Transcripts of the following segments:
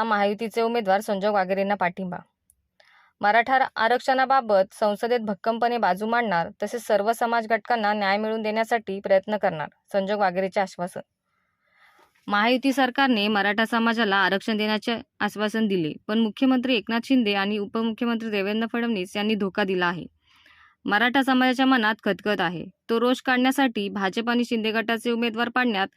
मराठवाड्याचा महायुतीचे उमेदवार संजय वागेरेंना पाठिंबा. मराठा आरक्षणाबाबत संसदेत भक्कमपणे बाजू मांडणार तसेच सर्व समाज घटकांना न्याय मिळवून देण्यासाठी प्रयत्न करणार संजोग वागेरेचे आश्वासन. महायुती सरकारने मराठा समाजाला आरक्षण देण्याचे आश्वासन दिले पण मुख्यमंत्री एकनाथ शिंदे आणि उपमुख्यमंत्री देवेंद्र फडणवीस यांनी धोका दिला आहे. मराठा समाजाच्या मनात खतखत आहे. तो रोष काढण्यासाठी भाजप आणि शिंदे गटाचे उमेदवार पाडण्यात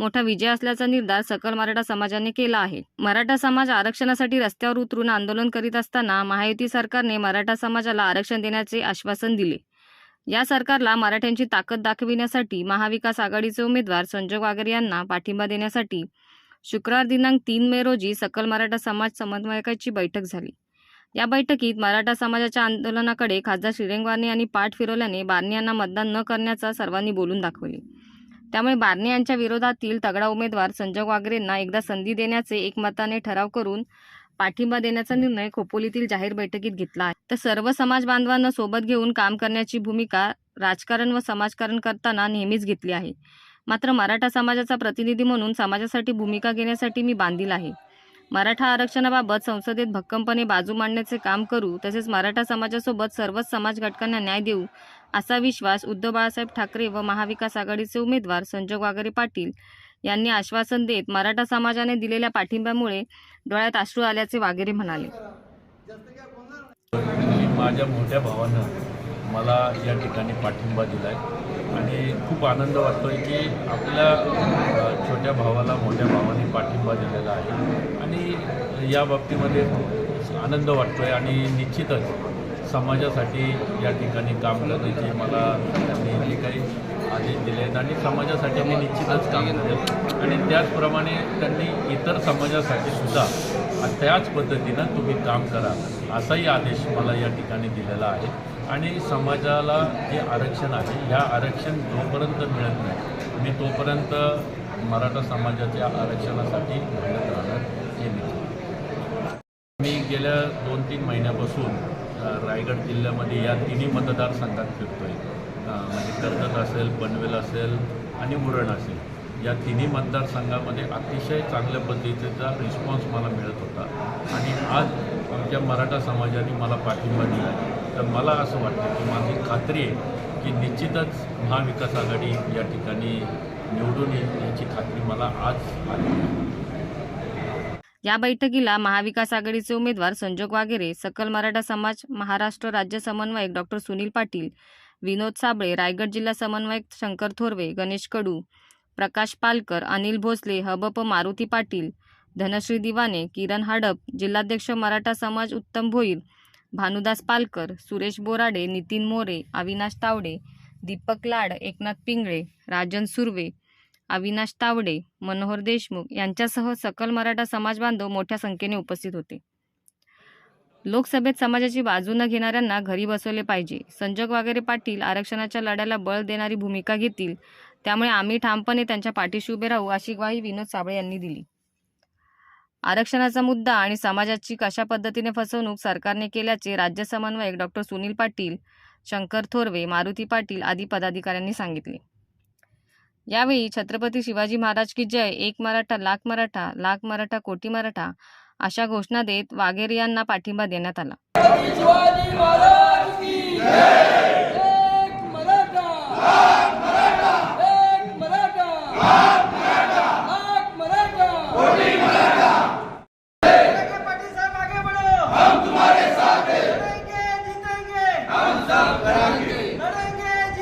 मोठा विजय असल्याचा निर्धार सकल मराठा समाजाने केला आहे. मराठा समाज आरक्षणासाठी रस्त्यावर उतरून आंदोलन करीत असताना महायुती सरकारने मराठा समाजाला आरक्षण देण्याचे आश्वासन दिले. या सरकारला मराठ्यांची ताकद दाखविण्यासाठी महाविकास आघाडीचे उमेदवार संजय वागर यांना पाठिंबा देण्यासाठी शुक्रवार दिनांक तीन मे रोजी सकल मराठा समाज समन्वयकाची बैठक झाली. या बैठकीत मराठा समाजाच्या आंदोलनाकडे खासदार श्रीरंग आणि यांनी पाठ फिरवल्याने बारणे यांना मतदान न करण्याचा सर्वांनी बोलून दाखवले. त्यामुळे बारणे यांच्या विरोधातील तगडा उमेदवार संजय वागरेंना एकदा संधी देण्याचे एकमताने ठराव करून पाठिंबा देण्याचा निर्णय खोपोलीतील जाहीर बैठकीत घेतला आहे. तर सर्व समाज बांधवांना सोबत घेऊन काम करण्याची भूमिका राजकारण व समाजकारण करताना नेहमीच घेतली आहे. मात्र मराठा समाजाचा प्रतिनिधी म्हणून समाजासाठी भूमिका घेण्यासाठी मी बांधील आहे. मराठा आरक्षणाबाबत संसदेत भक्कमपणे बाजू मांडण्याचे काम करू तसेच मराठा समाजासोबत सर्वच समाज घटकांना न्याय देऊ असा विश्वास उद्धव बाळासाहेब ठाकरे व महाविकास आघाडीचे उमेदवार संजोग वागरे पाटील यांनी आश्वासन देत मराठा समाजाने दिलेल्या पाठिंब्यामुळे डोळ्यात अश्रू आल्याचे वागेरे म्हणाले. माझ्या मोठ्या भावानं मला या ठिकाणी पाठिंबा दिला आहे आणि खूप आनंद वाटतो आहे की आपल्या छोट्या भावाला मोठ्या भावाने पाठिंबा दिलेला आहे. आणि या बाबतीमध्ये खूप आनंद वाटतो आहे आणि निश्चितच समाजासाठी या ठिकाणी काम करण्याचे मला त्यांनी जे काही आदेश दिले आहेत आणि समाजासाठी मी निश्चितच काम करेल. आणि त्याचप्रमाणे त्यांनी इतर समाजासाठी सुद्धा त्याच पद्धतीनं तुम्ही काम करा असाही आदेश मला या ठिकाणी दिलेला आहे. आणि समाजाला जे आरक्षण आहे ह्या आरक्षण जोपर्यंत मिळत नाही मी तोपर्यंत मराठा समाजाच्या आरक्षणासाठी भांडत राहणार हे मी गेल्या दोन तीन महिन्यापासून रायगड जिल्ह्यामध्ये या तिन्ही मतदारसंघात फिरतो आहे म्हणजे कर्जत असेल पनवेल असेल आणि मुरण असेल या तिन्ही मतदारसंघामध्ये अतिशय चांगल्या पद्धतीचा रिस्पॉन्स मला मिळत होता. आणि आज आमच्या मराठा समाजाने मला पाठिंबा दिला आहे. तर मला असं वाटतं की माझी खात्री आहे की निश्चितच महाविकास आघाडी या ठिकाणी निवडून येईल याची खात्री मला आज आली या बैठकीला महाविकास आघाडीचे उमेदवार संजोग वागेरे सकल मराठा समाज महाराष्ट्र राज्य समन्वयक डॉक्टर सुनील पाटील विनोद साबळे रायगड जिल्हा समन्वयक शंकर थोरवे गणेश कडू प्रकाश पालकर अनिल भोसले हबप मारुती पाटील धनश्री दिवाने किरण हाडप जिल्हाध्यक्ष मराठा समाज उत्तम भोईर भानुदास पालकर सुरेश बोराडे नितीन मोरे अविनाश तावडे दीपक लाड एकनाथ पिंगळे राजन सुर्वे अविनाश तावडे मनोहर देशमुख यांच्यासह सकल मराठा समाज बांधव मोठ्या संख्येने उपस्थित होते. लोकसभेत समाजाची बाजू न घेणाऱ्यांना घरी बसवले पाहिजे. संजोग वगैरे पाटील आरक्षणाच्या लढ्याला बळ देणारी भूमिका घेतील. त्यामुळे आम्ही ठामपणे त्यांच्या पाठीशी उभे राहू अशी ग्वाही विनोद साबळे यांनी दिली. आरक्षणाचा मुद्दा आणि समाजाची कशा पद्धतीने फसवणूक सरकारने केल्याचे राज्य समन्वयक डॉक्टर सुनील पाटील शंकर थोरवे मारुती पाटील आदी पदाधिकाऱ्यांनी सांगितले. यावेळी छत्रपती शिवाजी महाराज की जय एक मराठा लाख मराठा लाख मराठा कोटी मराठा अशा घोषणा देत वाघेर यांना पाठिंबा देण्यात आला शिवाजी महाराज की एक मराठा एक मराठा लाख मराठा लड़के पाटिल साहब आगे बढ़ो हम तुम्हारे साथ हैं लड़ेंगे जीतेंगे हम सब लड़ेंगे जीतेंगे